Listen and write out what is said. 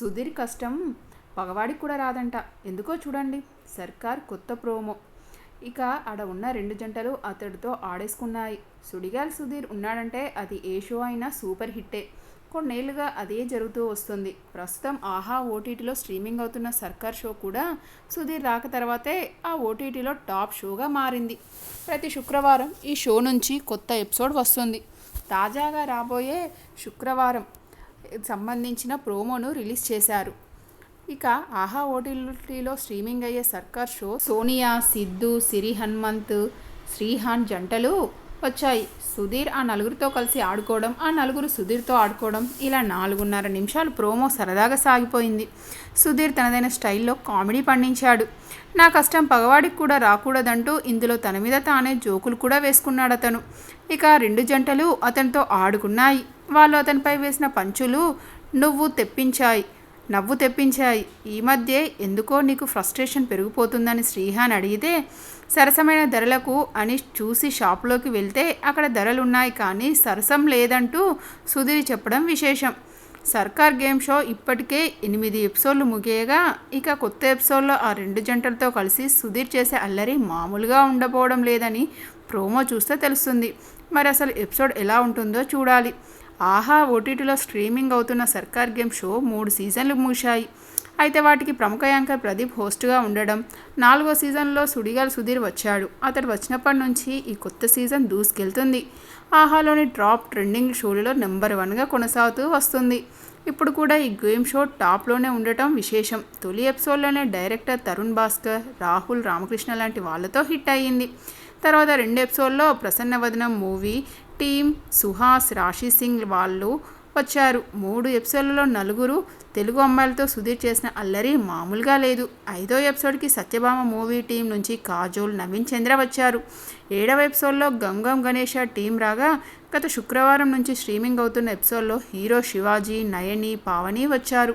సుధీర్ కష్టం పగవాడికి కూడా రాదంట. ఎందుకో చూడండి సర్కార్ కొత్త ప్రోమో. ఇక ఆడ ఉన్న రెండు జంటలు అతడితో ఆడేసుకున్నాయి. సుడిగాలి సుధీర్ ఉన్నాడంటే అది ఏ షో అయినా సూపర్ హిట్టే. కొన్నేళ్ళుగా అదే జరుగుతూ వస్తుంది. ప్రస్తుతం ఆహా ఓటీటీలో స్ట్రీమింగ్ అవుతున్న సర్కార్ షో కూడా సుధీర్ రాక తర్వాతే ఆ ఓటీటీలో టాప్ షోగా మారింది. ప్రతి శుక్రవారం ఈ షో నుంచి కొత్త ఎపిసోడ్ వస్తుంది. తాజాగా రాబోయే శుక్రవారం సంబంధించిన ప్రోమోను రిలీజ్ చేశారు. ఇక ఆహా ఓటీటీలో స్ట్రీమింగ్ అయ్యే సర్కార్ షో సోనియా సిద్ధు సిరి హనుమంత్ శ్రీహాన్ జంటలు వచ్చాయి. సుధీర్ ఆ నలుగురితో కలిసి ఆడుకోవడం ఆ నలుగురు సుధీర్తో ఆడుకోవడం ఇలా నాలుగున్నర నిమిషాలు ప్రోమో సరదాగా సాగిపోయింది. సుధీర్ తనదైన స్టైల్లో కామెడీ పండించాడు. నా కష్టం పగవాడికి కూడా రాకూడదంటూ ఇందులో తన మీద తానే జోకులు కూడా వేసుకున్నాడు అతను ఇక రెండు జంటలు అతనితో ఆడుకున్నాయి. వాళ్ళు అతనిపై వేసిన పంచులు నువ్వు తెప్పించాయి నవ్వు తెప్పించాయి. ఈ మధ్య ఎందుకో నీకు ఫ్రస్ట్రేషన్ పెరిగిపోతుందని శ్రీహాన్ అడిగితే సరసమైన ధరలకు అని చూసి షాప్లోకి వెళ్తే అక్కడ ధరలు ఉన్నాయి కానీ సరసం లేదంటూ సుధీర్ చెప్పడం విశేషం. సర్కార్ గేమ్ షో ఇప్పటికే ఎనిమిది ఎపిసోడ్లు ముగియగా ఇక కొత్త ఎపిసోడ్లో ఆ రెండు జంటలతో కలిసి సుధీర్ చేసే అల్లరి మామూలుగా ఉండబోవడం లేదని ప్రోమో చూస్తే తెలుస్తుంది. మరి అసలు ఎపిసోడ్ ఎలా ఉంటుందో చూడాలి. ఆహా ఓటీటీలో స్ట్రీమింగ్ అవుతున్న సర్కార్ గేమ్ షో మూడు సీజన్లు ముగిశాయి అయితే వాటికి ప్రముఖ యాంకర్ ప్రదీప్ హోస్ట్గా ఉండడం నాలుగో సీజన్లో సుడిగాల్ సుధీర్ వచ్చాడు. అతడు వచ్చినప్పటి నుంచి ఈ కొత్త సీజన్ దూసుకెళ్తుంది. ఆహాలోని టాప్ ట్రెండింగ్ షోలలో నెంబర్ వన్గా కొనసాగుతూ వస్తుంది. ఇప్పుడు కూడా ఈ గేమ్ షో టాప్లోనే ఉండటం విశేషం. తొలి ఎపిసోడ్లోనే డైరెక్టర్ తరుణ్ భాస్కర్ రాహుల్ రామకృష్ణ లాంటి వాళ్ళతో హిట్ అయ్యింది. తర్వాత రెండు ఎపిసోడ్లో ప్రసన్నవదనం మూవీ టీమ్ సుహాస్ రాశి సింగ్ వాళ్ళు వచ్చారు. మూడు ఎపిసోడ్లలో నలుగురు తెలుగు అమ్మాయిలతో సుధీర్ చేసిన అల్లరి మామూలుగా లేదు. ఐదో ఎపిసోడ్కి సత్యభామ మూవీ టీం నుంచి కాజోల్ నవీన్ చంద్ర వచ్చారు. ఏడవ ఎపిసోడ్లో గంగం గణేష టీం రాగా గత శుక్రవారం నుంచి స్ట్రీమింగ్ అవుతున్న ఎపిసోడ్లో హీరో శివాజీ నయని పావని వచ్చారు.